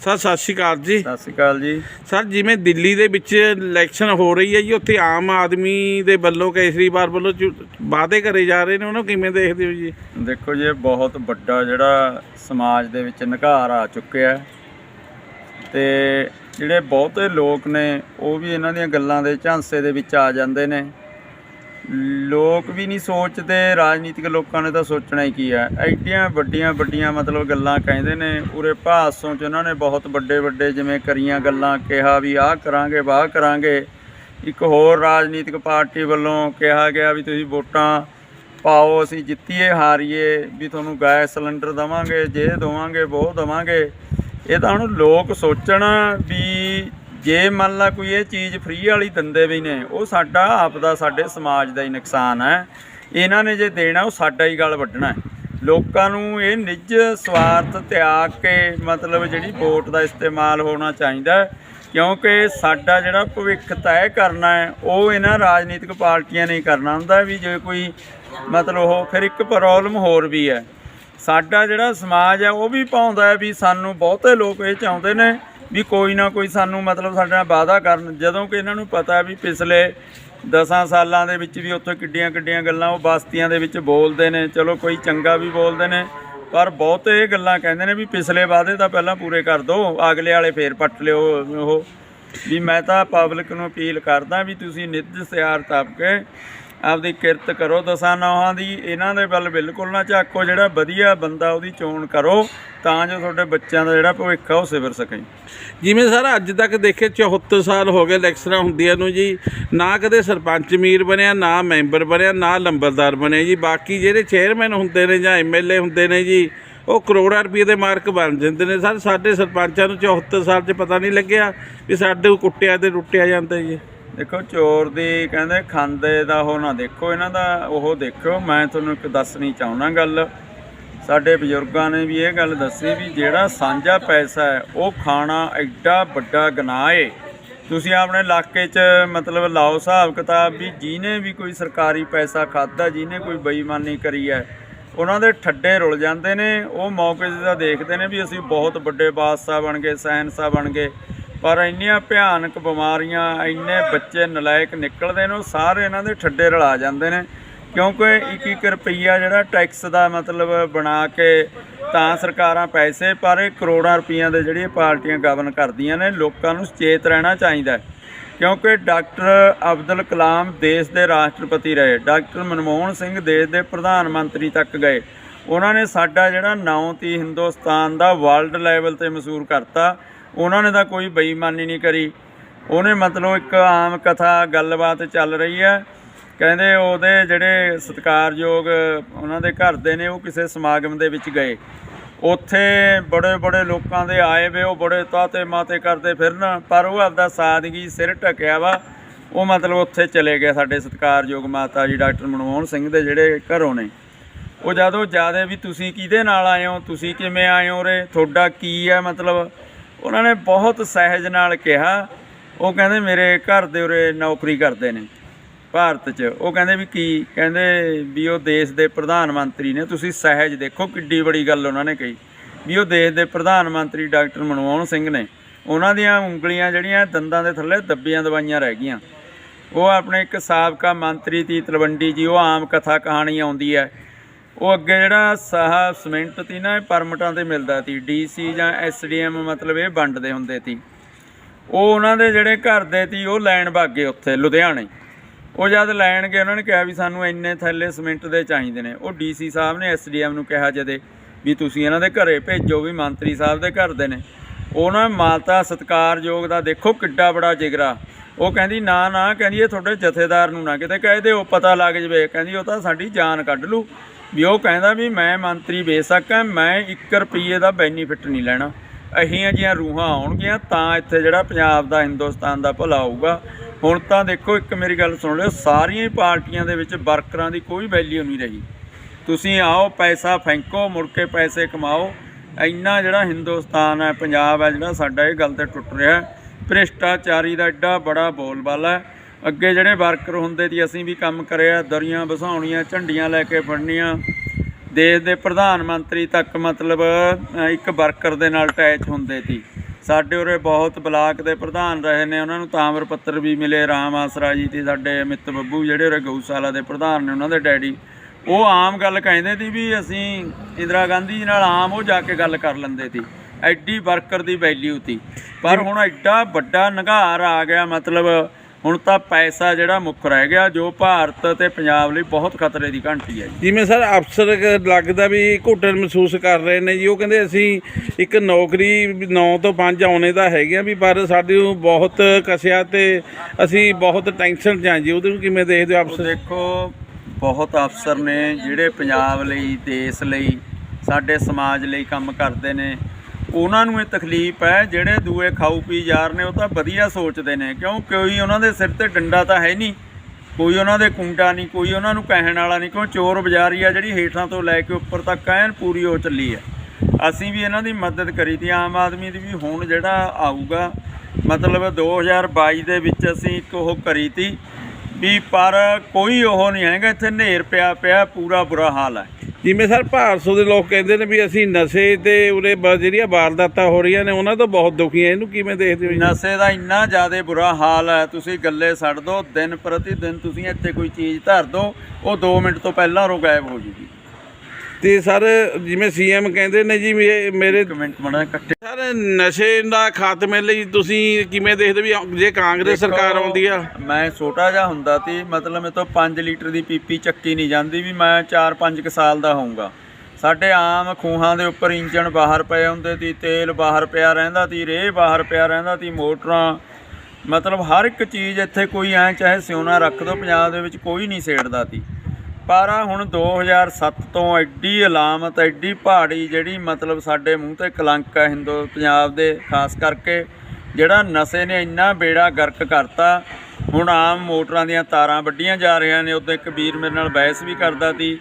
Sir ਸਤਿ ਸ਼੍ਰੀ ਅਕਾਲ ਜੀ। ਸਤਿ ਸ਼੍ਰੀ ਅਕਾਲ ਜੀ। ਸਰ ਜਿਵੇਂ ਦਿੱਲੀ ਦੇ ਵਿੱਚ ਇਲੈਕਸ਼ਨ ਹੋ ਰਹੀ ਹੈ ਜੀ ਉੱਥੇ ਆਮ ਆਦਮੀ ਦੇ ਵੱਲੋਂ ਕੇਜਰੀਵਾਲ ਵੱਲੋਂ ਵਾਅਦੇ ਕਰੇ ਜਾ ਰਹੇ ਨੇ ਉਹਨੂੰ ਕਿਵੇਂ ਦੇਖਦੇ ਹੋ ਜੀ? ਦੇਖੋ ਜੀ ਬਹੁਤ ਵੱਡਾ ਜਿਹੜਾ ਸਮਾਜ ਦੇ ਵਿੱਚ ਨਿਘਾਰ ਆ ਚੁੱਕਿਆ ਤੇ ਜਿਹੜੇ ਬਹੁਤੇ ਲੋਕ ਨੇ ਉਹ ਵੀ ਇਹਨਾਂ ਦੀਆਂ ਗੱਲਾਂ ਦੇ ਝਾਂਸੇ ਦੇ ਵਿੱਚ ਆ ਜਾਂਦੇ ਨੇ। ਲੋਕ ਵੀ ਨਹੀਂ ਸੋਚਦੇ, ਰਾਜਨੀਤਿਕ ਲੋਕਾਂ ਨੇ ਤਾਂ ਸੋਚਣਾ ਹੀ ਕੀ ਹੈ। ਐਡੀਆਂ ਵੱਡੀਆਂ ਵੱਡੀਆਂ ਮਤਲਬ ਗੱਲਾਂ ਕਹਿੰਦੇ ਨੇ, ਉਰੇ ਭਾਸੋਂ ਚ ਉਹਨਾਂ ਨੇ ਬਹੁਤ ਵੱਡੇ ਵੱਡੇ ਜਿਵੇਂ ਕਰੀਆਂ ਗੱਲਾਂ, ਕਿਹਾ ਵੀ ਆਹ ਕਰਾਂਗੇ, ਵਾਹ ਕਰਾਂਗੇ। ਇੱਕ ਹੋਰ ਰਾਜਨੀਤਿਕ ਪਾਰਟੀ ਵੱਲੋਂ ਕਿਹਾ ਗਿਆ ਵੀ ਤੁਸੀਂ ਵੋਟਾਂ ਪਾਓ, ਅਸੀਂ ਜਿੱਤੀਏ, ਹਾਰੀਏ, ਵੀ ਤੁਹਾਨੂੰ ਗੈਸ ਸਿਲੰਡਰ ਦਵਾਂਗੇ, ਜੇ ਦਵਾਂਗੇ ਉਹ ਦਵਾਂਗੇ। ਇਹ ਤਾਂ ਹੁਣ ਲੋਕ ਸੋਚਣ ਵੀ ਜੇ ਮੰਨ ਲਾ ਕੋਈ ਇਹ ਚੀਜ਼ ਫ੍ਰੀ ਵਾਲੀ ਦਿੰਦੇ ਵੀ ਨੇ, ਉਹ ਸਾਡਾ ਆਪ ਦਾ ਸਾਡੇ ਸਮਾਜ ਦਾ ਹੀ ਨੁਕਸਾਨ ਹੈ। ਇਹਨਾਂ ਨੇ ਜੇ ਦੇਣਾ, ਉਹ ਸਾਡਾ ਹੀ ਗਲ ਵੱਢਣਾ ਲੋਕਾਂ ਨੂੰ ਇਹ ਨਿੱਜ ਸਵਾਰਥ ਤਿਆਗ ਕੇ ਮਤਲਬ ਜਿਹੜੀ ਵੋਟ ਦਾ ਇਸਤੇਮਾਲ ਹੋਣਾ ਚਾਹੀਦਾ ਕਿਉਂਕਿ ਸਾਡਾ ਜਿਹੜਾ ਭਵਿੱਖ ਤੈਅ ਕਰਨਾ ਹੈ, ਉਹ ਇਹਨਾਂ ਰਾਜਨੀਤਿਕ ਪਾਰਟੀਆਂ ਨੇ ਕਰਨਾ ਹੁੰਦਾ ਵੀ ਜੇ ਕੋਈ ਮਤਲਬ ਉਹ ਫਿਰ ਇੱਕ ਪ੍ਰੋਬਲਮ ਹੋਰ ਵੀ ਹੈ। ਸਾਡਾ ਜਿਹੜਾ ਸਮਾਜ ਹੈ, ਉਹ ਵੀ ਪਾਉਂਦਾ ਵੀ ਸਾਨੂੰ ਬਹੁਤੇ ਲੋਕ ਇਹ ਚਾਹੁੰਦੇ ਨੇ ਵੀ ਕੋਈ ਨਾ ਕੋਈ ਸਾਨੂੰ ਮਤਲਬ ਸਾਡੇ ਨਾਲ ਵਾਅਦਾ ਕਰਨ, ਜਦੋਂ ਕਿ ਇਹਨਾਂ ਨੂੰ ਪਤਾ ਵੀ ਪਿਛਲੇ 10 ਸਾਲਾਂ ਦੇ ਵਿੱਚ ਵੀ ਉੱਥੇ ਕਿੱਡੀਆਂ ਕਿੱਡੀਆਂ ਗੱਲਾਂ ਉਹ ਬਸਤੀਆਂ ਦੇ ਵਿੱਚ ਬੋਲਦੇ ਨੇ, ਚਲੋ ਕੋਈ ਚੰਗਾ ਵੀ ਬੋਲਦੇ ਨੇ, ਪਰ ਬਹੁਤ ਇਹ ਗੱਲਾਂ ਕਹਿੰਦੇ ਨੇ ਵੀ ਪਿਛਲੇ ਵਾਅਦੇ ਤਾਂ ਪਹਿਲਾਂ ਪੂਰੇ ਕਰ ਦਿਓ ਅਗਲੇ ਵਾਲੇ ਫੇਰ ਪੱਟ ਲਿਓ ਉਹ। ਵੀ ਮੈਂ ਤਾਂ ਪਬਲਿਕ ਨੂੰ ਅਪੀਲ ਕਰਦਾ ਵੀ ਤੁਸੀਂ ਨਿੱਜ ਸਿਆਰ ਤਪ ਕੇ ਆਪਦੀ ਕਿਰਤ ਕਰੋ ਦਸਾਂ ਨੌਹਾਂ ਦੀ, ਇਹਨਾਂ ਦੇ ਵੱਲ ਬਿਲਕੁਲ ਨਾ ਝਾਕੋ, ਜਿਹੜਾ ਵਧੀਆ ਬੰਦਾ ਉਹਦੀ ਚੋਣ ਕਰੋ, ਤਾਂ ਜੋ ਤੁਹਾਡੇ ਬੱਚਿਆਂ ਦਾ ਜਿਹੜਾ ਭਵਿੱਖ ਆ ਉਹ ਸਿਵਰ ਸਕੇ। ਜਿਵੇਂ ਸਰ, ਅੱਜ ਤੱਕ ਦੇਖੇ 74 ਸਾਲ ਹੋ ਗਏ ਇਲੈਕਸ਼ਨਾਂ ਹੁੰਦੀਆਂ ਨੂੰ ਜੀ, ਨਾ ਕਦੇ ਸਰਪੰਚ ਮੀਰ ਬਣਿਆ, ਨਾ ਮੈਂਬਰ ਬਣਿਆ, ਨਾ ਲੰਬਰਦਾਰ ਬਣਿਆ ਜੀ, ਬਾਕੀ ਜਿਹੜੇ ਚੇਅਰਮੈਨ ਹੁੰਦੇ ਨੇ ਜਾਂ ਐਮਐਲਏ ਹੁੰਦੇ ਨੇ ਜੀ, ਉਹ ਕਰੋੜਾਂ ਰੁਪਏ ਦੇ ਮਾਰਕ ਬਣ ਜਾਂਦੇ ਨੇ। ਸਰ, ਸਾਡੇ ਸਰਪੰਚਾਂ ਨੂੰ 74 ਸਾਲ 'ਚ ਪਤਾ ਨਹੀਂ ਲੱਗਿਆ ਵੀ ਸਾਡੇ ਕੁੱਟਿਆ ਤੇ ਟੁੱਟਿਆ ਜਾਂਦਾ ਜੀ। ਦੇਖੋ, ਚੋਰ ਦੀ ਕਹਿੰਦੇ ਖਾਂਦੇ ਦਾ ਉਹ ਨਾ ਦੇਖੋ, ਇਹਨਾਂ ਦਾ ਉਹ ਦੇਖੋ ਮੈਂ ਤੁਹਾਨੂੰ ਇੱਕ ਦੱਸਣੀ ਚਾਹੁੰਦਾ ਗੱਲ। ਸਾਡੇ ਬਜ਼ੁਰਗਾਂ ਨੇ ਵੀ ਇਹ ਗੱਲ ਦੱਸੀ ਵੀ ਜਿਹੜਾ ਸਾਂਝਾ ਪੈਸਾ ਹੈ, ਉਹ ਖਾਣਾ ਐਡਾ ਵੱਡਾ ਗੁਨਾਹ ਏ। ਤੁਸੀਂ ਆਪਣੇ ਇਲਾਕੇ 'ਚ ਮਤਲਬ ਲਾਓ ਹਿਸਾਬ ਕਿਤਾਬ ਵੀ ਜਿਹਨੇ ਵੀ ਕੋਈ ਸਰਕਾਰੀ ਪੈਸਾ ਖਾਦਾ ਜਿਹਨੇ ਕੋਈ ਬੇਈਮਾਨੀ ਕਰੀ ਹੈ, ਉਹਨਾਂ ਦੇ ਠੱਡੇ ਰੁਲ ਜਾਂਦੇ ਨੇ। ਉਹ ਮੌਕੇ 'ਤੇ ਤਾਂ ਦੇਖਦੇ ਨੇ ਵੀ ਅਸੀਂ ਬਹੁਤ ਵੱਡੇ ਬਾਦਸ਼ਾਹ ਬਣ ਗਏ, ਸੈਨਸਾ ਬਣ ਗਏ। ਪਰ ਇੰਨੀਆਂ ਭਿਆਨਕ ਬਿਮਾਰੀਆਂ, ਇੰਨੇ ਬੱਚੇ ਨਲਾਇਕ ਨਿਕਲਦੇ ਨੇ, ਉਹ ਸਾਰੇ ਇਹਨਾਂ ਦੇ ਠੱਡੇ ਰਲਾ ਜਾਂਦੇ ਨੇ। ਕਿਉਂਕਿ ਇੱਕ ਇੱਕ ਰੁਪਈਆ ਜਿਹੜਾ ਟੈਕਸ ਦਾ ਮਤਲਬ ਬਣਾ ਕੇ ਤਾਂ ਸਰਕਾਰਾਂ ਪੈਸੇ, ਪਰ ਇਹ ਕਰੋੜਾਂ ਰੁਪਈਆਂ ਦੇ ਜਿਹੜੀਆਂ ਪਾਰਟੀਆਂ ਗਵਰਨ ਕਰਦੀਆਂ ਨੇ, ਲੋਕਾਂ ਨੂੰ ਸੁਚੇਤ ਰਹਿਣਾ ਚਾਹੀਦਾ ਹੈ। ਕਿਉਂਕਿ ਡਾਕਟਰ ਅਬਦੁਲ ਕਲਾਮ ਦੇਸ਼ ਦੇ ਰਾਸ਼ਟਰਪਤੀ ਰਹੇ। ਡਾਕਟਰ ਮਨਮੋਹਨ ਸਿੰਘ ਦੇਸ਼ ਦੇ ਪ੍ਰਧਾਨ ਮੰਤਰੀ ਤੱਕ ਗਏ। ਉਹਨਾਂ ਨੇ ਸਾਡਾ ਜਿਹੜਾ ਨਾਂ ਤੀ ਹਿੰਦੁਸਤਾਨ ਦਾ ਵਰਲਡ ਲੈਵਲ ਤੇ ਮਸ਼ਹੂਰ ਕਰਤਾ। ਉਹਨਾਂ ਨੇ ਤਾਂ ਕੋਈ ਬੇਈਮਾਨੀ ਨਹੀਂ ਕਰੀ। ਉਹਨੇ ਮਤਲਬ ਇੱਕ ਆਮ ਕਥਾ, ਗੱਲਬਾਤ ਚੱਲ ਰਹੀ ਹੈ। ਕਹਿੰਦੇ ਉਹਦੇ ਜਿਹੜੇ ਸਤਿਕਾਰਯੋਗ ਉਹਨਾਂ ਦੇ ਘਰ ਦੇ ਨੇ, ਉਹ ਕਿਸੇ ਸਮਾਗਮ ਦੇ ਵਿੱਚ ਗਏ। ਉੱਥੇ ਬੜੇ ਬੜੇ ਲੋਕਾਂ ਦੇ ਆਏ ਵੇ, ਉਹ ਬੜੇ ਤਾਤੇ ਮਾਤੇ ਕਰਦੇ ਫਿਰਨ, ਪਰ ਉਹ ਆਪਦਾ ਸਾਦਗੀ ਸਿਰ ਢਕਿਆ ਵਾ। ਉਹ ਮਤਲਬ ਉੱਥੇ ਚਲੇ ਗਏ ਸਾਡੇ ਸਤਿਕਾਰਯੋਗ ਮਾਤਾ ਜੀ, ਡਾਕਟਰ ਮਨਮੋਹਨ ਸਿੰਘ ਦੇ ਜਿਹੜੇ ਘਰੋਂ ਨੇ। ਉਹ ਜਦੋਂ ਜਿਆਦੇ ਵੀ ਤੁਸੀਂ ਕਿਹਦੇ ਨਾਲ ਆਏ ਹੋ, ਤੁਸੀਂ ਕਿਵੇਂ ਆਏ ਹੋ ਰੇ ਤੁਹਾਡਾ ਕੀ ਹੈ ਮਤਲਬ? ਉਹਨਾਂ ਨੇ ਬਹੁਤ ਸਹਿਜ ਨਾਲ ਕਿਹਾ। ਉਹ ਕਹਿੰਦੇ ਮੇਰੇ ਘਰ ਦੇ ਉਰੇ ਨੌਕਰੀ ਕਰਦੇ ਨੇ ਭਾਰਤ 'ਚ। ਉਹ ਕਹਿੰਦੇ ਵੀ ਕੀ? ਕਹਿੰਦੇ ਵੀ ਉਹ ਦੇਸ਼ ਦੇ ਪ੍ਰਧਾਨ ਮੰਤਰੀ ਨੇ। ਤੁਸੀਂ ਸਹਿਜ ਦੇਖੋ ਕਿੱਡੀ ਬੜੀ ਗੱਲ ਉਹਨਾਂ ਨੇ ਕਹੀ। ਵੀ ਉਹ ਦੇਸ਼ ਦੇ ਪ੍ਰਧਾਨ ਮੰਤਰੀ ਡਾਕਟਰ ਮਨਮੋਹਨ ਸਿੰਘ ਨੇ। ਉਹਨਾਂ ਦੀਆਂ ਉਂਗਲੀਆਂ ਜਿਹੜੀਆਂ ਦੰਦਾਂ ਦੇ ਥੱਲੇ ਦੱਬੀਆਂ ਦਵਾਈਆਂ ਰਹਿ ਗਈਆਂ। ਉਹ ਆਪਣੇ ਇੱਕ ਸਾਬਕਾ ਮੰਤਰੀ ਤੀ ਤਲਵੰਡੀ ਜੀ, ਉਹ ਆਮ ਕਥਾ ਕਹਾਣੀ ਆਉਂਦੀ ਹੈ। ਉਹ ਅੱਗੇ ਜਿਹੜਾ ਸਾਹ ਸਿਮੈਂਟ ਤੀ ਨਾ, ਇਹ ਪਰਮਿਟਾਂ ਤੇ ਮਿਲਦਾ ਤੀ ਡੀਸੀ ਜਾਂ ਐਸਡੀਐਮ ਮਤਲਬ ਇਹ ਵੰਡਦੇ ਹੁੰਦੇ ਸੀ ਉਹ ਉਹਨਾਂ ਦੇ ਜਿਹੜੇ ਘਰ ਦੇ ਤੀ, ਉਹ ਲੈਣ ਭਾਗੇ ਉੱਥੇ, ਲੁਧਿਆਣੇ। ਉਹ ਜਦ ਲੈਣ ਗਏ, ਉਹਨਾਂ ਨੇ ਕਿਹਾ ਵੀ ਸਾਨੂੰ ਇੰਨੇ ਥੈਲੇ ਸਿਮੈਂਟ ਦੇ ਚਾਹੀਦੇ ਨੇ। ਉਹ ਡੀਸੀ ਸਾਹਿਬ ਨੇ ਐਸਡੀਐਮ ਨੂੰ ਕਿਹਾ ਜਦੇ ਵੀ ਤੁਸੀਂ ਇਹਨਾਂ ਦੇ ਘਰੇ ਭੇਜੋ ਵੀ ਮੰਤਰੀ ਸਾਹਿਬ ਦੇ ਘਰ ਦੇ ਨੇ। ਉਹਨਾਂ ਮਾਤਾ ਸਤਕਾਰਯੋਗ ਦਾ ਦੇਖੋ ਕਿੱਡਾ ਬੜਾ ਜਿਗਰਾ। ਉਹ ਕਹਿੰਦੀ, ਨਾ ਨਾ, ਕਹਿੰਦੀ, ਇਹ ਤੁਹਾਡੇ ਜਥੇਦਾਰ ਨੂੰ ਨਾ ਕਿਤੇ ਕਹਿ ਦਿਓ, ਪਤਾ ਲੱਗ ਜਵੇ। ਕਹਿੰਦੀ, ਉਹ ਤਾਂ ਸਾਡੀ ਜਾਨ ਕੱਢ ਲੂ। ਵੀ ਉਹ ਕਹਿੰਦਾ ਵੀ ਮੈਂ ਮੰਤਰੀ ਬੇਸ਼ੱਕ ਹਾਂ, ਮੈਂ 1 ਰੁਪਏ ਦਾ ਬੈਨੀਫਿਟ ਨਹੀਂ ਲੈਣਾ। ਅਹੀਆਂ ਜੀਆਂ ਰੂਹਾਂ ਆਉਣਗੀਆਂ, ਤਾਂ ਇੱਥੇ ਜਿਹੜਾ ਪੰਜਾਬ ਦਾ, ਹਿੰਦੁਸਤਾਨ ਦਾ ਭਲਾ ਹੋਊਗਾ ਹੁਣ ਤਾਂ ਦੇਖੋ, ਇੱਕ ਮੇਰੀ ਗੱਲ ਸੁਣ ਲਿਓ, ਸਾਰੀਆਂ ਹੀ ਪਾਰਟੀਆਂ ਦੇ ਵਿੱਚ ਵਰਕਰਾਂ ਦੀ ਕੋਈ ਵੈਲਿਊ ਨਹੀਂ ਰਹੀ। ਤੁਸੀਂ ਆਓ, ਪੈਸਾ ਫੈਂਕੋ, ਮੁੜ ਕੇ ਪੈਸੇ ਕਮਾਓ। ਇੰਨਾ ਜਿਹੜਾ ਹਿੰਦੁਸਤਾਨ ਹੈ, ਪੰਜਾਬ ਹੈ, ਜਿਹੜਾ ਸਾਡਾ ਇਹ ਗੱਲ ਤੇ ਟੁੱਟ ਰਿਹਾ ਭ੍ਰਿਸ਼ਟਾਚਾਰੀ ਦਾ ਐਡਾ ਬੜਾ ਬੋਲਬਾਲਾ ਹੈ। ਅੱਗੇ ਜਿਹੜੇ ਵਰਕਰ ਹੁੰਦੇ ਸੀ ਅਸੀਂ ਵੀ ਕੰਮ ਕਰਿਆ ਦਰੀਆਂ ਵਸਾਉਣੀਆਂ ਝੰਡੀਆਂ ਲੈ ਕੇ ਫੜਨੀਆਂ। ਦੇਸ਼ ਦੇ ਪ੍ਰਧਾਨ ਮੰਤਰੀ ਤੱਕ ਮਤਲਬ ਇੱਕ ਵਰਕਰ ਦੇ ਨਾਲ ਅਟੈਚ ਹੁੰਦੇ ਸੀ। ਸਾਡੇ ਉਰੇ ਬਹੁਤ ਬਲਾਕ ਦੇ ਪ੍ਰਧਾਨ ਰਹੇ ਨੇ ਉਹਨਾਂ ਨੂੰ ਤਾਮਰ ਪੱਤਰ ਵੀ ਮਿਲੇ ਰਾਮ ਆਸਰਾ ਜੀ ਤੇ ਸਾਡੇ ਅਮਿਤ ਬੱਬੂ ਜਿਹੜੇ ਉਰੇ ਗਊਸ਼ਾਲਾ ਦੇ ਪ੍ਰਧਾਨ ਨੇ ਉਹਨਾਂ ਦੇ ਡੈਡੀ। ਉਹ ਆਮ ਗੱਲ ਕਹਿੰਦੇ ਸੀ ਵੀ ਅਸੀਂ ਇੰਦਰਾ ਗਾਂਧੀ ਜੀ ਨਾਲ ਆਮ ਉਹ ਜਾ ਕੇ ਗੱਲ ਕਰ ਲੈਂਦੇ ਸੀ। ਐਡੀ ਵਰਕਰ ਦੀ ਵੈਲਿਊ ਸੀ। ਪਰ ਹੁਣ ਐਡਾ ਵੱਡਾ ਨਿਘਾਰ ਆ ਗਿਆ ਮਤਲਬ ਹੁਣ ਤਾਂ ਪੈਸਾ ਜਿਹੜਾ ਮੁੱਖ ਰਹਿ ਗਿਆ ਜੋ ਭਾਰਤ ਤੇ ਪੰਜਾਬ ਲਈ ਬਹੁਤ ਖਤਰੇ ਦੀ ਘੰਟੀ ਹੈ ਜੀ। ਜਿਵੇਂ ਸਰ ਅਫਸਰ ਕ- ਲੱਗਦਾ ਵੀ ਘੁੱਟਣ ਮਹਿਸੂਸ ਕਰ ਰਹੇ ਨੇ ਜੀ ਉਹ ਕਹਿੰਦੇ ਅਸੀਂ ਇੱਕ ਨੌਕਰੀ 9 ਤੋਂ 5 ਆਉਣੇ ਦਾ ਹੈਗੇ ਆ ਵੀ ਪਰ ਸਾਡੇ ਨੂੰ ਬਹੁਤ ਕਸਿਆ ਤੇ ਅਸੀਂ ਬਹੁਤ ਟੈਨਸ਼ਨ 'ਚ ਹਾਂ ਜੀ ਉਹਦੇ ਨੂੰ ਕਿਵੇਂ ਦੇਖਦੇ ਹੋ ਉਹ ਅਫਸਰ? ਦੇਖੋ ਬਹੁਤ ਅਫਸਰ ਨੇ ਜਿਹੜੇ ਪੰਜਾਬ ਲਈ ਦੇਸ਼ ਲਈ ਸਾਡੇ ਸਮਾਜ ਲਈ ਕੰਮ ਕਰਦੇ ਨੇ। ਉਹਨਾਂ ਨੂੰ ਇਹ ਤਕਲੀਫ ਹੈ, ਜਿਹੜੇ ਦੂਏ ਖਾਊ ਪੀ ਯਾਰ ਨੇ, ਉਹ ਤਾਂ ਵਧੀਆ ਸੋਚਦੇ ਨੇ। ਕਿਉਂ? ਕੋਈ ਉਹਨਾਂ ਦੇ ਸਿਰ ਤੇ ਡੰਡਾ ਤਾਂ ਹੈ ਨਹੀਂ। ਕੋਈ ਉਹਨਾਂ ਦੇ ਕੁੰਡਾ ਨਹੀਂ, ਕੋਈ ਉਹਨਾਂ ਨੂੰ ਕਹਿਣ ਵਾਲਾ ਨਹੀਂ। ਕਿਉਂ? ਚੋਰ ਬਜ਼ਾਰੀ ਆ ਜਿਹੜੀ ਹੇਠਾਂ ਤੋਂ ਲੈ ਕੇ ਉੱਪਰ ਤੱਕ ਐਨ ਪੂਰੀ ਹੋ ਚੱਲੀ ਹੈ। ਅਸੀਂ ਵੀ ਇਹਨਾਂ ਦੀ ਮਦਦ ਕਰੀ ਤੀ ਆਮ ਆਦਮੀ ਦੀ ਵੀ ਹੁਣ ਜਿਹੜਾ ਆਊਗਾ, ਮਤਲਬ 2022 ਦੇ ਵਿੱਚ ਅਸੀਂ ਇੱਕ ਉਹ ਕਰੀ ਤੀ ਵੀ ਪਰ ਕੋਈ ਉਹ ਨਹੀਂ ਹੈਗਾ, ਇੱਥੇ ਹਨੇਰ ਪਿਆ ਪਿਆ, ਪੂਰਾ ਬੁਰਾ ਹਾਲ ਹੈ। ਜਿਵੇਂ ਸਰ ਭਾਰਸੋ ਦੇ ਲੋਕ ਕਹਿੰਦੇ ਨੇ ਵੀ ਅਸੀਂ ਨਸ਼ੇ ਤੇ ਉਰੇ ਬ- ਜਿਹੜੀਆਂ ਵਾਰਦਾਤਾਂ ਹੋ ਰਹੀਆਂ ਨੇ, ਉਹਨਾਂ ਤੋਂ ਬਹੁਤ ਦੁਖੀ ਆ ਇਹਨੂੰ ਕਿਵੇਂ ਦੇਖਦੇ ਹੋ ਜੀ? ਨਸ਼ੇ ਦਾ ਇੰਨਾ ਜ਼ਿਆਦਾ ਬੁਰਾ ਹਾਲ ਹੈ, ਤੁਸੀਂ ਗੱਲੇ ਛੱਡ ਦੋ ਦਿਨ ਪ੍ਰਤੀ ਦਿਨ ਤੁਸੀਂ ਇੱਥੇ ਕੋਈ ਚੀਜ਼ ਧਰ ਦੋ ਉਹ 2 ਮਿੰਟ ਤੋਂ ਪਹਿਲਾਂ ਰੋ ਗਾਇਬ ਹੋ ਜੂਗੀ। ਤੇ ਸਰ ਜਿਵੇਂ ਸੀਐਮ ਕਹਿੰਦੇ ਨੇ ਜੀ ਮੇਰੇ ਇੱਕ ਮਿੰਟ ਮੜਾ ਕੱਟੇ ਸਰ ਨਸ਼ੇ ਦਾ ਖਾਤਮੇ ਲਈ ਤੁਸੀਂ ਕਿਵੇਂ ਦੇਖਦੇ ਵੀ ਜੇ ਕਾਂਗਰਸ ਸਰਕਾਰ ਆਉਂਦੀ ਆ? ਮੈਂ ਛੋਟਾ ਜਿਹਾ ਹੁੰਦਾ ਸੀ ਮਤਲਬ ਮੇਰੇ ਤੋਂ 5 ਲੀਟਰ ਦੀ ਪੀਪੀ ਚੱਕੀ ਨਹੀਂ ਜਾਂਦੀ ਵੀ ਮੈਂ 4-5 ਕੁ ਸਾਲ ਦਾ ਹੋਊਂਗਾ। ਸਾਡੇ ਆਮ ਖੂਹਾਂ ਦੇ ਉੱਪਰ ਇੰਜਣ ਬਾਹਰ ਪਏ ਹੁੰਦੇ ਸੀ ਤੇਲ ਬਾਹਰ ਪਿਆ ਰਹਿੰਦਾ ਸੀ ਰੇਹ ਬਾਹਰ ਪਿਆ ਰਹਿੰਦਾ ਸੀ ਮੋਟਰਾਂ। ਮਤਲਬ ਹਰ ਇੱਕ ਚੀਜ਼ ਇੱਥੇ ਕੋਈ ਐ ਚਾਹੇ ਸਿਉਣਾ ਰੱਖ ਦੋ ਪੰਜਾਬ ਦੇ ਵਿੱਚ ਕੋਈ ਨਹੀਂ ਸੇੜਦਾ ਸੀ। ਪਰ ਆਹ ਹੁਣ 2007 ਤੋਂ ਐਡੀ ਅਲਾਮਤ, ਐਡੀ ਪਹਾੜੀ ਜਿਹੜੀ ਮਤਲਬ ਸਾਡੇ ਮੂੰਹ ਤੇ ਕਲੰਕ ਹੈ ਹਿੰਦੂ, ਪੰਜਾਬ ਦੇ, ਖਾਸ ਕਰਕੇ ਜਿਹੜਾ ਨਸ਼ੇ ਨੇ ਇੰਨਾ ਬੇੜਾ ਗਰਕ ਕਰਤਾ, ਹੁਣ ਆਮ ਮੋਟਰਾਂ ਦੀਆਂ ਤਾਰਾਂ ਵੱਡੀਆਂ ਜਾ ਰਹੀਆਂ ਨੇ ਉਦੋਂ ਇੱਕ ਵੀਰ ਮੇਰੇ ਨਾਲ ਬਹਿਸ ਵੀ ਕਰਦਾ ਸੀ।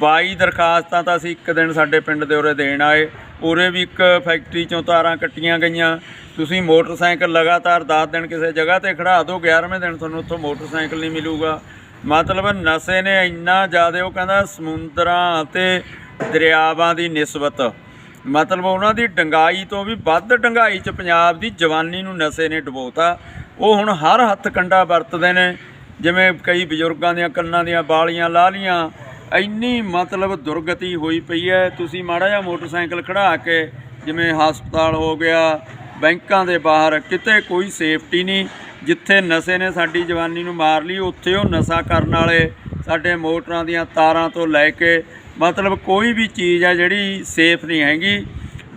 22 ਦਰਖਾਸਤਾਂ ਤਾਂ ਅਸੀਂ ਇੱਕ ਦਿਨ ਸਾਡੇ ਪਿੰਡ ਦੇ ਉਰੇ ਦੇਣ ਆਏ, ਉਰੇ ਵੀ ਇੱਕ ਫੈਕਟਰੀ ਚੋਂ ਤਾਰਾਂ ਕੱਟੀਆਂ ਗਈਆਂ। ਤੁਸੀਂ ਮੋਟਰਸਾਈਕਲ ਲਗਾਤਾਰ 10 ਦਿਨ ਕਿਸੇ ਜਗ੍ਹਾ ਤੇ ਖੜਾ ਦਿਓ 11ਵੇਂ ਦਿਨ ਤੁਹਾਨੂੰ ਉੱਥੋਂ ਮੋਟਰਸਾਈਕਲ ਨਹੀਂ ਮਿਲੂਗਾ। ਮਤਲਬ ਨਸ਼ੇ ਨੇ ਇੰਨਾ ਜ਼ਿਆਦਾ, ਉਹ ਕਹਿੰਦਾ ਸਮੁੰਦਰਾਂ ਅਤੇ ਦਰਿਆਵਾਂ ਦੀ ਨਿਸਬਤ। ਮਤਲਬ ਉਹਨਾਂ ਦੀ ਡੰਗਾਈ ਤੋਂ ਵੀ ਵੱਧ ਡੰਗਾਈ ਚ ਪੰਜਾਬ ਦੀ ਜਵਾਨੀ ਨੂੰ ਨਸ਼ੇ ਨੇ ਡੁਬੋਤਾ। ਉਹ ਹੁਣ ਹਰ ਹੱਥ ਕੰਡਾ ਵਰਤਦੇ ਨੇ, ਜਿਵੇਂ ਕਈ ਬਜ਼ੁਰਗਾਂ ਦੀਆਂ ਕੰਨਾਂ ਦੀਆਂ ਬਾਲੀਆਂ ਲਾ ਲੀਆਂ। ਇੰਨੀ ਮਤਲਬ ਦੁਰਗਤੀ ਹੋਈ ਪਈ ਹੈ। ਤੁਸੀਂ ਮਾੜਾ ਜਿਹਾ ਮੋਟਰਸਾਈਕਲ ਖੜਾ ਕੇ, ਜਿਵੇਂ ਹਸਪਤਾਲ ਹੋ ਗਿਆ ਬੈਂਕਾਂ ਦੇ ਬਾਹਰ ਕਿਤੇ ਕੋਈ ਸੇਫਟੀ ਨਹੀਂ। ਜਿੱਥੇ ਨਸ਼ੇ ਨੇ ਸਾਡੀ ਜਵਾਨੀ ਨੂੰ ਮਾਰ ਲਈ, ਉੱਥੇ ਉਹ ਨਸ਼ਾ ਕਰਨ ਵਾਲੇ ਸਾਡੇ ਮੋਟਰਾਂ ਦੀਆਂ ਤਾਰਾਂ ਤੋਂ ਲੈ ਕੇ ਮਤਲਬ ਕੋਈ ਵੀ ਚੀਜ਼ ਆ ਜਿਹੜੀ ਸੇਫ ਨਹੀਂ ਹੈਗੀ।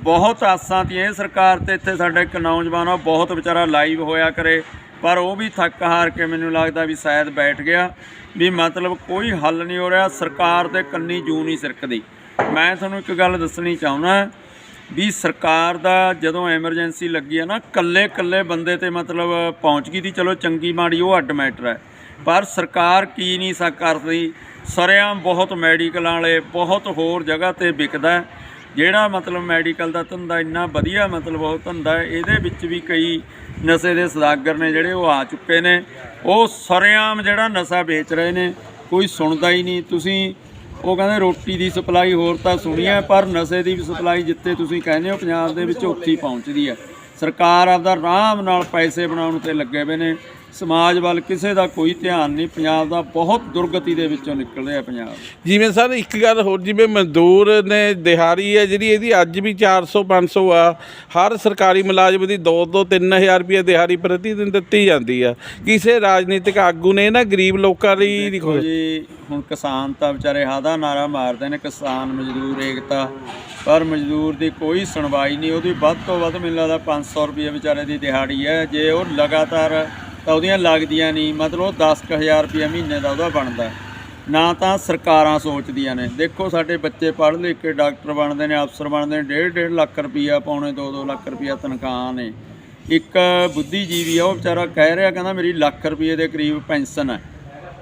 ਬਹੁਤ ਆਸਾਂ ਤੀਆਂ ਇਹ ਸਰਕਾਰ ਤੇ। ਇੱਥੇ ਸਾਡੇ ਇੱਕ ਨੌਜਵਾਨ ਆ ਬਹੁਤ ਵਿਚਾਰਾ ਲਾਈਵ ਹੋਇਆ ਕਰੇ, ਪਰ ਉਹ ਵੀ ਥੱਕ ਹਾਰ ਕੇ ਮੈਨੂੰ ਲੱਗਦਾ ਵੀ ਸ਼ਾਇਦ ਬੈਠ ਗਿਆ। ਵੀ ਮਤਲਬ ਕੋਈ ਹੱਲ ਨਹੀਂ ਹੋ ਰਿਹਾ, ਸਰਕਾਰ ਦੇ ਕੰਨੀ ਜੂ ਨਹੀਂ ਸਿਰਕਦੀ। ਮੈਂ ਤੁਹਾਨੂੰ ਇੱਕ ਗੱਲ ਦੱਸਣੀ ਚਾਹੁੰਦਾ ਵੀ ਸਰਕਾਰ ਦਾ ਜਦੋਂ ਐਮਰਜੈਂਸੀ ਲੱਗੀ ਆ ਨਾ ਕੱਲੇ ਕੱਲੇ ਬੰਦੇ ਤੇ ਮਤਲਬ ਪਹੁੰਚ ਗਈ ਤੀ ਚਲੋ ਚੰਗੀ ਮਾੜੀ ਉਹ ਅੱਡ ਮੈਟਰ ਹੈ। ਪਰ ਸਰਕਾਰ ਕੀ ਨਹੀਂ ਸਕ ਕਰਦੀ ਸਰਿਆਂ ਬਹੁਤ ਮੈਡੀਕਲਾਂ ਵਾਲੇ, ਬਹੁਤ ਹੋਰ ਜਗ੍ਹਾ ਤੇ ਵਿਕਦਾ ਜਿਹੜਾ ਮਤਲਬ ਮੈਡੀਕਲ ਦਾ ਧੰਦਾ ਇੰਨਾ ਵਧੀਆ ਮਤਲਬ ਉਹ ਧੰਦਾ ਹੈ, ਇਹਦੇ ਵਿੱਚ ਵੀ ਕਈ ਨਸ਼ੇ ਦੇ ਸਦਾਗਰ ਨੇ ਜਿਹੜੇ ਉਹ ਆ ਚੁੱਕੇ ਨੇ। ਉਹ ਸਰਿਆਮ ਜਿਹੜਾ ਨਸ਼ਾ ਵੇਚ ਰਹੇ ਨੇ, ਕੋਈ ਸੁਣਦਾ ਹੀ ਨਹੀਂ। ਤੁਸੀਂ ਉਹ ਕਹਿੰਦੇ ਰੋਟੀ ਦੀ ਸਪਲਾਈ ਹੋਰ ਤਾਂ ਸੁਣੀ ਹੈ, ਪਰ ਨਸ਼ੇ ਦੀ ਵੀ ਸਪਲਾਈ ਜਿੱਥੇ ਤੁਸੀਂ ਕਹਿੰਦੇ ਹੋ ਪੰਜਾਬ ਦੇ ਵਿੱਚ ਉੱਥੇ ਹੀ ਪਹੁੰਚਦੀ ਹੈ। ਸਰਕਾਰ ਆਪਦਾ ਆਰਾਮ ਨਾਲ ਪੈਸੇ ਬਣਾਉਣ ਤੇ ਲੱਗੇ ਪਏ ਨੇ। ਸਮਾਜ ਵੱਲ ਕਿਸੇ ਦਾ ਕੋਈ ਧਿਆਨ ਨਹੀਂ ਪੰਜਾਬ ਦਾ ਬਹੁਤ ਦੁਰਗਤੀ ਦੇ ਵਿੱਚੋਂ ਨਿਕਲ ਰਿਹਾ ਪੰਜਾਬ। ਜਿਵੇਂ ਸਰ ਇੱਕ ਗੱਲ ਹੋਰ ਜਿਵੇਂ ਮਜ਼ਦੂਰ ਨੇ ਦਿਹਾੜੀ ਹੈ ਜਿਹੜੀ ਇਹਦੀ ਅੱਜ ਵੀ 400 500 ਆ ਹਰ ਸਰਕਾਰੀ ਮੁਲਾਜ਼ਮ ਦੀ 2 2 3000 ਰੁਪਏ ਦਿਹਾੜੀ ਪ੍ਰਤੀ ਦਿਨ ਦਿੱਤੀ ਜਾਂਦੀ ਆ। ਕਿਸੇ ਰਾਜਨੀਤਿਕ ਆਗੂ ਨੇ ਨਾ ਗਰੀਬ ਲੋਕਾਂ ਲਈ ਦੇਖੋ ਜੀ ਹੁਣ ਕਿਸਾਨ ਤਾਂ ਵਿਚਾਰੇ ਹਾਦਾ ਨਾਰਾ ਮਾਰਦੇ ਨੇ ਕਿਸਾਨ ਮਜ਼ਦੂਰ ਏਕਤਾ ਪਰ ਮਜ਼ਦੂਰ ਦੀ ਕੋਈ ਸੁਣਵਾਈ ਨਹੀਂ ਉਹਦੀ ਵੱਧ ਤੋਂ ਵੱਧ ਮੈਨੂੰ ਲੱਗਦਾ 500 ਰੁਪਏ ਵਿਚਾਰੇ ਦੀ ਦਿਹਾੜੀ ਹੈ। ਜੇ ਉਹ ਲਗਾਤਾਰ ਤਾਂ ਉਹਦੀਆਂ ਲੱਗਦੀਆਂ ਨਹੀਂ, ਮਤਲਬ ਉਹ 10000 ਰੁਪਏ ਮਹੀਨੇ ਦਾ ਉਹਦਾ ਬਣਦਾ। ਨਾ ਤਾਂ ਸਰਕਾਰਾਂ ਸੋਚਦੀਆਂ ਨੇ। ਦੇਖੋ ਸਾਡੇ ਬੱਚੇ ਪੜ੍ਹ ਲਿਖ ਕੇ ਡਾਕਟਰ ਬਣਦੇ ਨੇ, ਅਫਸਰ ਬਣਦੇ ਨੇ, ਡੇਢ ਡੇਢ ਲੱਖ ਰੁਪਈਆ ਪਾਉਣੇ 2-2 ਲੱਖ ਰੁਪਈਆ ਤਨਖਾਹ ਨੇ। ਇੱਕ ਬੁੱਧੀਜੀਵੀ ਆ, ਉਹ ਵਿਚਾਰਾ ਕਹਿ ਰਿਹਾ, ਕਹਿੰਦਾ ਮੇਰੀ ਲੱਖ ਰੁਪਏ ਦੇ ਕਰੀਬ ਪੈਨਸ਼ਨ ਹੈ।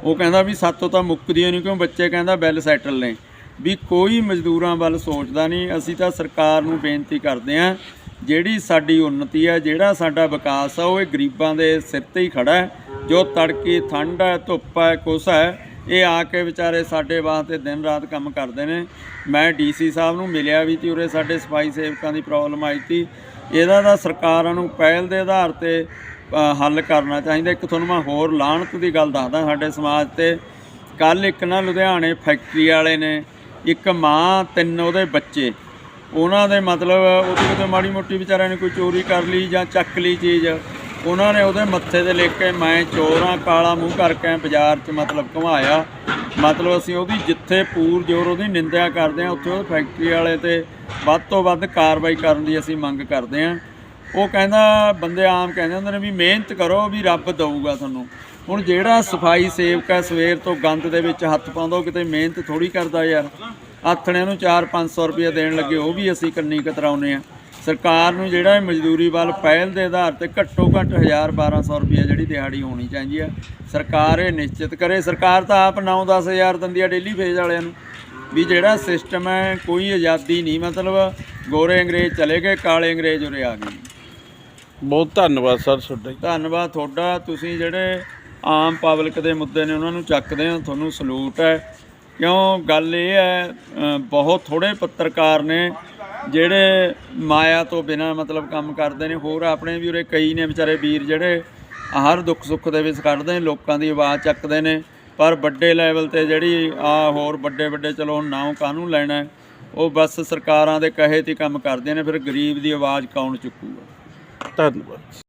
ਉਹ ਕਹਿੰਦਾ ਵੀ ਸਾਤੋਂ ਤਾਂ ਮੁੱਕਦੀਆਂ ਨਹੀਂ ਕਿਉਂ ਬੱਚੇ ਕਹਿੰਦਾ ਬਿੱਲ ਸੈਟਲ ਨੇ। ਵੀ ਕੋਈ ਮਜ਼ਦੂਰਾਂ ਵੱਲ ਸੋਚਦਾ ਨਹੀਂ ਅਸੀਂ ਤਾਂ ਸਰਕਾਰ ਨੂੰ ਬੇਨਤੀ ਕਰਦੇ ਆਂ ਜਿਹੜੀ ਸਾਡੀ ਉન્નਤੀ ਹੈ, ਜਿਹੜਾ ਸਾਡਾ ਵਿਕਾਸ ਆ ਉਹ ਇਹ ਗਰੀਬਾਂ ਦੇ ਸਿਰ ਤੇ ਹੀ ਖੜਾ ਹੈ। ਜੋ ਤੜਕੀ ਠੰਡ ਹੈ, ਧੁੱਪ ਹੈ, ਕੁਛ ਹੈ, ਇਹ ਆ ਕੇ ਵਿਚਾਰੇ ਸਾਡੇ ਵਾਸਤੇ ਦਿਨ ਰਾਤ ਕੰਮ ਕਰਦੇ ਨੇ। ਮੈਂ ਡੀਸੀ ਸਾਹਿਬ ਨੂੰ ਮਿਲਿਆ ਵੀ ਤੀ ਉਰੇ ਸਾਡੇ ਸਫ਼ਾਈ ਸੇਵਕਾਂ ਦੀ ਪ੍ਰੋਬਲਮ ਆਈ ਤੀ ਇਹਦਾ ਤਾਂ ਸਰਕਾਰਾਂ ਨੂੰ ਪਹਿਲ ਦੇ ਆਧਾਰ ਤੇ ਹੱਲ ਕਰਨਾ ਚਾਹੀਦਾ। ਇੱਕ ਤੁਹਾਨੂੰ ਮੈਂ ਹੋਰ ਲਾਹਣਤ ਦੀ ਗੱਲ ਦੱਸਦਾ ਸਾਡੇ ਸਮਾਜ ਤੇ। ਕੱਲ ਇੱਕ ਨਾ ਲੁਧਿਆਣੇ ਫੈਕਟਰੀ ਵਾਲੇ ਨੇ, ਇੱਕ ਮਾਂ, ਤਿੰਨ ਉਹਦੇ ਬੱਚੇ। ਉਹਨਾਂ ਦੇ ਮਤਲਬ ਉਹਦੇ ਕਿਤੇ ਮਾੜੀ ਮੋਟੀ ਵਿਚਾਰਿਆਂ ਨੇ ਕੋਈ ਚੋਰੀ ਕਰ ਲਈ ਜਾਂ ਚੱਕ ਲਈ ਚੀਜ਼। ਉਹਨਾਂ ਨੇ ਉਹਦੇ ਮੱਥੇ ਤੇ ਲਿਖ ਕੇ ਮੈਂ ਚੋਰਾਂ ਕਾਲਾ ਮੂੰਹ ਕਰਕੇ ਬਾਜ਼ਾਰ 'ਚ ਮਤਲਬ ਘੁਮਾਇਆ। ਮਤਲਬ ਅਸੀਂ ਉਹਦੀ ਜਿੱਥੇ ਪੂਰ ਜ਼ੋਰ ਉਹਦੀ ਨਿੰਦਿਆ ਕਰਦੇ ਹਾਂ, ਉੱਥੇ ਉਹ ਫੈਕਟਰੀ ਵਾਲੇ ਤੇ ਵੱਧ ਤੋਂ ਵੱਧ ਕਾਰਵਾਈ ਕਰਨ ਦੀ ਅਸੀਂ ਮੰਗ ਕਰਦੇ ਹਾਂ। ਉਹ ਕਹਿੰਦਾ, ਬੰਦੇ ਆਮ ਕਹਿੰਦੇ ਹੁੰਦੇ ਨੇ ਵੀ ਮਿਹਨਤ ਕਰੋ ਵੀ ਰੱਬ ਦਊਗਾ ਤੁਹਾਨੂੰ। ਹੁਣ ਜਿਹੜਾ ਸਫ਼ਾਈ ਸੇਵਕ ਹੈ, ਸਵੇਰ ਤੋਂ ਗੰਦ ਦੇ ਵਿੱਚ ਹੱਥ ਪਾਉਂਦਾ, ਉਹ ਕਿਤੇ ਮਿਹਨਤ ਥੋੜੀ ਕਰਦਾ ਯਾਰ। ਆਥਣਿਆਂ ਨੂੰ 4-500 ਰੁਪਏ ਦੇਣ ਲੱਗੇ ਉਹ ਵੀ ਅਸੀਂ ਕੰਨੀ ਕਤਰਾਉਨੇ ਆ ਸਰਕਾਰ ਨੂੰ ਜਿਹੜਾ ਇਹ ਮਜ਼ਦੂਰੀ ਵੱਲ ਪਹਿਲ ਦੇ ਆਧਾਰ ਤੇ ਘੱਟੋ ਘੱਟ 1000-1200 ਰੁਪਏ ਜਿਹੜੀ ਦਿਹਾੜੀ ਹੋਣੀ ਚਾਹੀਦੀ ਆ ਸਰਕਾਰ ਇਹ ਨਿਸ਼ਚਿਤ ਕਰੇ। ਸਰਕਾਰ ਤਾਂ ਆਪ 9-10 ਹਜ਼ਾਰ ਦਿੰਦੀ ਆ ਡੇਲੀ ਫੇਜ ਵਾਲਿਆਂ ਨੂੰ। ਵੀ ਜਿਹੜਾ ਸਿਸਟਮ ਹੈ ਕੋਈ ਆਜ਼ਾਦੀ ਨਹੀਂ ਮਤਲਬ ਗੋਰੇ ਅੰਗਰੇਜ਼ ਚਲੇ ਗਏ ਕਾਲੇ ਅੰਗਰੇਜ਼ ਉਰੇ ਆ ਗਏ। ਬਹੁਤ ਧੰਨਵਾਦ ਸਰ ਤੁਹਾਡਾ। ਧੰਨਵਾਦ ਤੁਹਾਡਾ। ਤੁਸੀਂ ਜਿਹੜੇ ਆਮ ਪਬਲਿਕ ਦੇ ਮੁੱਦੇ ਨੇ ਉਹਨਾਂ ਨੂੰ ਚੱਕਦੇ ਹੋ। ਤੁਹਾਨੂੰ ਸਲੂਟ ਹੈ। ਕਿਉਂ? ਗੱਲ ਇਹ ਹੈ ਬਹੁਤ ਥੋੜੇ ਪੱਤਰਕਾਰ ਨੇ ਜਿਹੜੇ ਮਾਇਆ ਤੋਂ ਬਿਨਾ ਮਤਲਬ ਕੰਮ ਕਰਦੇ ਨੇ। ਹੋਰ ਆਪਣੇ ਵੀ ਉਰੇ ਕਈ ਨੇ ਵਿਚਾਰੇ ਵੀਰ ਜਿਹੜੇ ਹਰ ਦੁੱਖ ਸੁੱਖ ਦੇ ਵਿੱਚ ਕੱਢਦੇ ਨੇ, ਲੋਕਾਂ ਦੀ ਆਵਾਜ਼ ਚੱਕਦੇ ਨੇ। ਪਰ ਵੱਡੇ ਲੈਵਲ ਤੇ ਜਿਹੜੀ ਆ ਹੋਰ ਵੱਡੇ ਵੱਡੇ ਚਲੋ ਹੁਣ ਨਾਮ ਕਾਹਨੂੰ ਲੈਣਾ ਉਹ ਬਸ ਸਰਕਾਰਾਂ ਦੇ ਕਹੇ ਤੇ ਕੰਮ ਕਰਦੇ ਨੇ, ਫਿਰ ਗਰੀਬ ਦੀ ਆਵਾਜ਼ ਕੌਣ ਚੁੱਕੂਗਾ? ਧੰਨਵਾਦ।